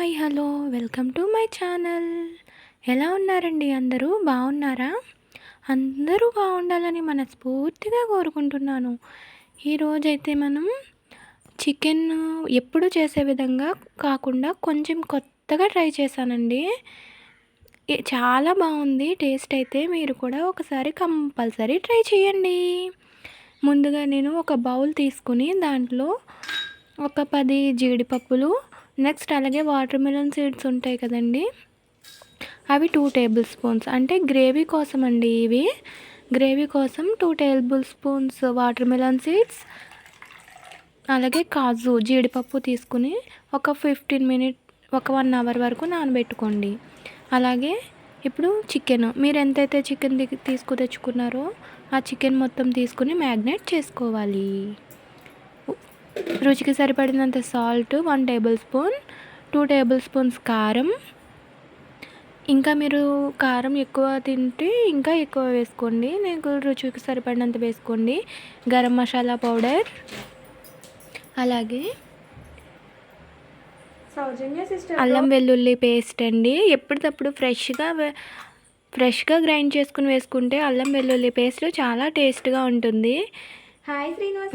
Hi hello welcome to my channel. ఎలా ఉన్నారండి అందరూ? బాగున్నారా? అందరూ బాగుండాలని మనస్ఫూర్తిగా కోరుకుంటున్నాను. ఈరోజైతే మనం చికెన్ ఎప్పుడు చేసే విధంగా కాకుండా కొంచెం కొత్తగా ట్రై చేశానండి. చాలా బాగుంది. టేస్ట్ అయితే మీరు కూడా ఒకసారి కంపల్సరీ ట్రై చేయండి. ముందుగా నేను ఒక బౌల్ తీసుకుని దాంట్లో ఒక పది జీడిపప్పులు నెక్స్ట్ అలాగే వాటర్ మిలన్ సీడ్స్ ఉంటాయి కదండి. అవి టూ టేబుల్ స్పూన్స్ అంటే గ్రేవీ కోసం అండి ఇవి. గ్రేవీ కోసం two tablespoons watermelon seeds అలాగే కాజు జీడిపప్పు తీసుకుని ఒక ఫిఫ్టీన్ మినిట్ ఒక వన్ అవర్ వరకు నానబెట్టుకోండి. అలాగే ఇప్పుడు చికెన్ మీరు ఎంతైతే చికెన్ తీసుకు తెచ్చుకున్నారో ఆ చికెన్ మొత్తం తీసుకుని మ్యాగ్నేట్ చేసుకోవాలి. రుచికి సరిపడినంత salt one tablespoon two tablespoons కారం. ఇంకా మీరు కారం ఎక్కువ తింటే ఇంకా ఎక్కువ వేసుకోండి. నేను రుచికి సరిపడినంత వేసుకోండి. గరం మసాలా పౌడర్. అలాగే అల్లం వెల్లుల్లి పేస్ట్ అండి. ఎప్పటికప్పుడు ఫ్రెష్గా ఫ్రెష్గా గ్రైండ్ చేసుకుని వేసుకుంటే అల్లం వెల్లుల్లి పేస్ట్ చాలా టేస్ట్గా ఉంటుంది.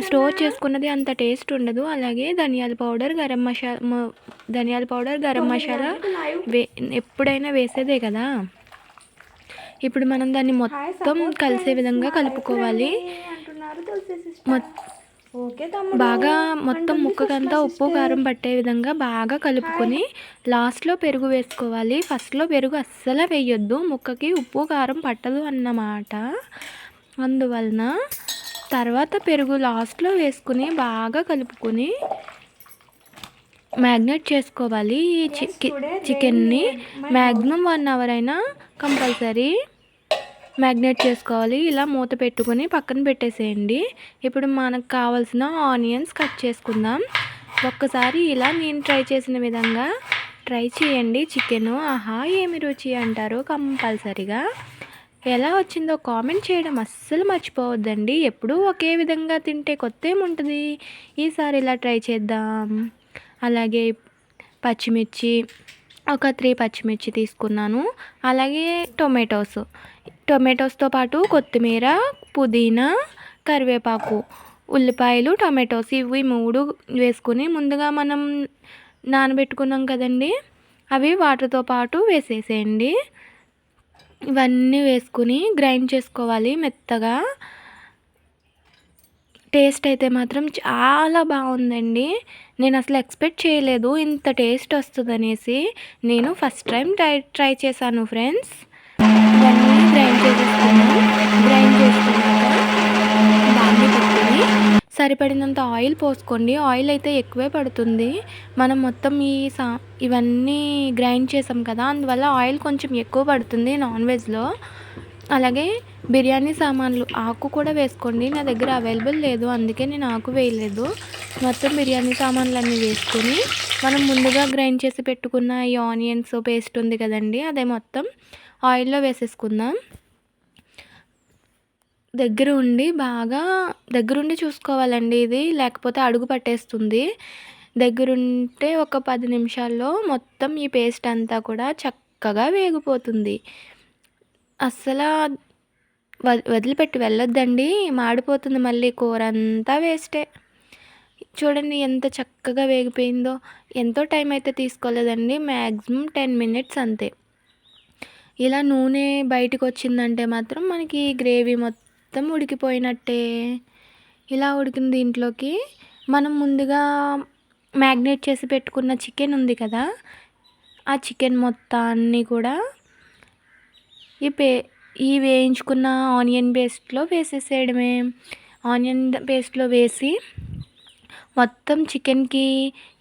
స్టోర్ చేసుకున్నది అంత టేస్ట్ ఉండదు. అలాగే ధనియాల పౌడర్ గరం మసాలా ధనియాల పౌడర్ గరం మసాలా వే ఎప్పుడైనా వేసేదే కదా. ఇప్పుడు మనం దాన్ని మొత్తం కలిసే విధంగా కలుపుకోవాలి. బాగా మొత్తం ముక్కకంతా ఉప్పు కారం పట్టే విధంగా బాగా కలుపుకొని లాస్ట్లో పెరుగు వేసుకోవాలి. ఫస్ట్లో పెరుగు అస్సలు వేయొద్దు. ముక్కకి ఉప్పు కారం పట్టదు అన్నమాట. అందువలన తర్వాత పెరుగు లాస్ట్లో వేసుకుని బాగా కలుపుకొని మ్యాగ్నేట్ చేసుకోవాలి. ఈ చికెన్ని మ్యాక్సిమం వన్ అవర్ అయినా కంపల్సరీ మ్యాగ్నేట్ చేసుకోవాలి. ఇలా మూత పెట్టుకొని పక్కన పెట్టేసేయండి. ఇప్పుడు మనకు కావాల్సిన ఆనియన్స్ కట్ చేసుకుందాం. ఒక్కసారి ఇలా నేను ట్రై చేసిన విధంగా ట్రై చేయండి. చికెను ఆహా ఏమి రుచి అంటారు కంపల్సరీగా. ఎలా వచ్చిందో కామెంట్ చేయడం అస్సలు మర్చిపోవద్దండి. ఎప్పుడూ ఒకే విధంగా తింటే కొత్త ఏముంటుంది ఈసారి ఇలా ట్రై చేద్దాం. అలాగే పచ్చిమిర్చి ఒక త్రీ పచ్చిమిర్చి తీసుకున్నాను. అలాగే టొమాటోస్. టొమాటోస్తో పాటు కొత్తిమీర పుదీనా కరివేపాకు ఉల్లిపాయలు టొమాటోస్. ఇవి మూడు వేసుకుని ముందుగా మనం నానబెట్టుకున్నాం కదండి? అవి వాటర్తో పాటు వేసేసేయండి. ఇవన్నీ వేసుకుని గ్రైండ్ చేసుకోవాలి మెత్తగా. టేస్ట్ అయితే మాత్రం చాలా బాగుందండి. నేను అసలు ఎక్స్పెక్ట్ చేయలేదు ఇంత టేస్ట్ వస్తుందనేసి. నేను ఫస్ట్ టైం ట్రై ట్రై చేశాను ఫ్రెండ్స్. ఇవన్నీ గ్రైండ్ చేసేస్తాను గ్రైండ్ చేసుకున్నాక బాగా పెట్టుకుని సరిపడినంత ఆయిల్ పోసుకోండి. ఆయిల్ అయితే ఎక్కువే పడుతుంది. మనం మొత్తం ఈ సా ఇవన్నీ గ్రైండ్ చేసాం కదా అందువల్ల ఆయిల్ కొంచెం ఎక్కువ పడుతుంది నాన్ వెజ్లో. అలాగే బిర్యానీ సామాన్లు ఆకు కూడా వేసుకోండి. నా దగ్గర అవైలబుల్ లేదు అందుకే నేను ఆకు వేయలేదు. మొత్తం బిర్యానీ సామాన్లు అన్నీ వేసుకొని మనం ముందుగా గ్రైండ్ చేసి పెట్టుకున్న ఈ ఆనియన్స్ పేస్ట్ ఉంది కదండి అదే మొత్తం ఆయిల్లో వేసేసుకుందాం. దగ్గర ఉండి బాగా దగ్గరుండి చూసుకోవాలండి ఇది. లేకపోతే అడుగు పట్టేస్తుంది. దగ్గరుంటే ఒక పది నిమిషాల్లో మొత్తం ఈ పేస్ట్ అంతా కూడా చక్కగా వేగిపోతుంది. అస్సలు వదిలిపెట్టి వెళ్ళొద్దండి. మాడిపోతుంది మళ్ళీ కూర అంతా వేస్టే. చూడండి ఎంత చక్కగా వేగిపోయిందో. ఎంతో టైం అయితే తీసుకోలేదండి. మ్యాక్సిమం టెన్ మినిట్స్ అంతే. ఇలా నూనె బయటకు వచ్చిందంటే మాత్రం మనకి గ్రేవీ మొత్తం మొత్తం ఉడికిపోయినట్టే. ఇలా ఉడికిన దీంట్లోకి మనం ముందుగా మ్యాగ్నేట్ చేసి పెట్టుకున్న చికెన్ ఉంది కదా ఆ చికెన్ మొత్తాన్ని కూడా ఈ పే ఈ వేయించుకున్న ఆనియన్ పేస్ట్లో వేసేసేయడమే. ఆనియన్ పేస్ట్లో వేసి మొత్తం చికెన్కి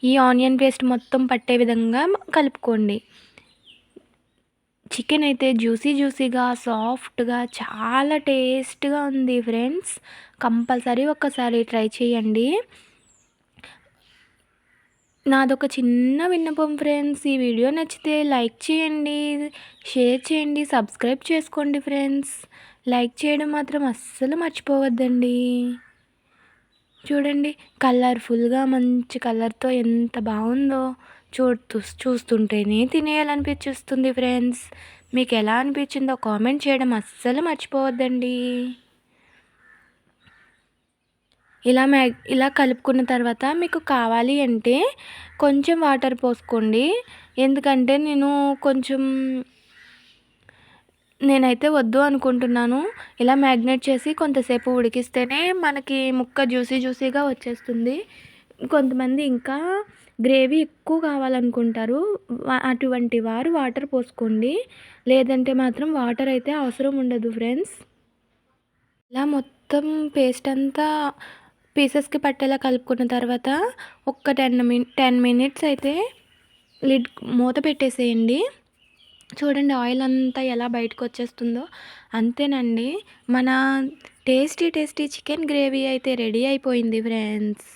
ఈ ఆనియన్ పేస్ట్ మొత్తం పట్టే విధంగా కలుపుకోండి. చికెన్ అయితే జ్యూసీ జ్యూసీగా సాఫ్ట్గా చాలా టేస్ట్గా ఉంది ఫ్రెండ్స్. కంపల్సరీ ఒక్కసారి ట్రై చేయండి. నాదొక చిన్న విన్నపం ఫ్రెండ్స్. ఈ వీడియో నచ్చితే లైక్ చేయండి షేర్ చేయండి సబ్స్క్రైబ్ చేసుకోండి ఫ్రెండ్స్. లైక్ చేయడం మాత్రం అస్సలు మర్చిపోవద్దండి. చూడండి కలర్ఫుల్గా మంచి కలర్తో ఎంత బాగుందో. చూస్తూ చూస్తుంటేనే తినేయాలనిపించేస్తుంది ఫ్రెండ్స్. మీకు ఎలా అనిపించిందో కామెంట్ చేయడం అస్సలు మర్చిపోవద్దండి. ఇలా మ్యా ఇలా కలుపుకున్న తర్వాత మీకు కావాలి అంటే కొంచెం వాటర్ పోసుకోండి. ఎందుకంటే నేను కొంచెం నేనైతే వద్దు అనుకుంటున్నాను. ఇలా మ్యాగ్నేట్ చేసి కొంతసేపు ఉడికిస్తేనే మనకి ముక్క జ్యూసీ జ్యూసీగా వచ్చేస్తుంది. కొంతమంది ఇంకా గ్రేవీ ఎక్కువ కావాలనుకుంటారు. అటువంటి వారు వాటర్ పోసుకోండి. లేదంటే మాత్రం వాటర్ అయితే అవసరం ఉండదు ఫ్రెండ్స్. ఇలా మొత్తం పేస్ట్ అంతా పీసెస్కి పట్టేలా కలుపుకున్న తర్వాత ఒక్క టెన్ మిన్ టెన్ మినిట్స్ అయితే లిడ్ మూత పెట్టేసేయండి. చూడండి ఆయిల్ అంతా ఎలా బయటకు వచ్చేస్తుందో అంతేనండి మన టేస్టీ టేస్టీ చికెన్ గ్రేవీ అయితే రెడీ అయిపోయింది ఫ్రెండ్స్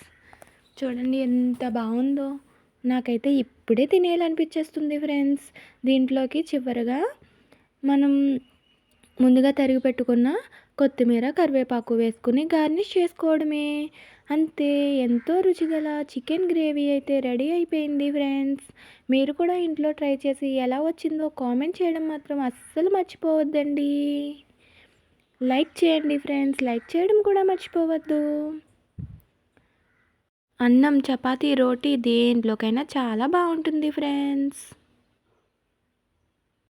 చూడండి ఎంత బాగుందో. నాకైతే ఇప్పుడే తినేయాలనిపించేస్తుంది ఫ్రెండ్స్ దీంట్లోకి చివరగా మనం ముందుగా తరిగి పెట్టుకున్న కొత్తిమీర కరివేపాకు వేసుకుని గార్నిష్ చేసుకోవడమే. అంతే ఎంతో రుచిగల చికెన్ గ్రేవీ అయితే రెడీ అయిపోయింది ఫ్రెండ్స్. మీరు కూడా ఇంట్లో ట్రై చేసి ఎలా వచ్చిందో కామెంట్ చేయడం మాత్రం అస్సలు మర్చిపోవద్దండి. లైక్ చేయండి ఫ్రెండ్స్ లైక్ చేయడం కూడా మర్చిపోవద్దు. అన్నం చపాతీ రోటీ దేంట్లోకైనా చాలా బాగుంటుంది ఫ్రెండ్స్.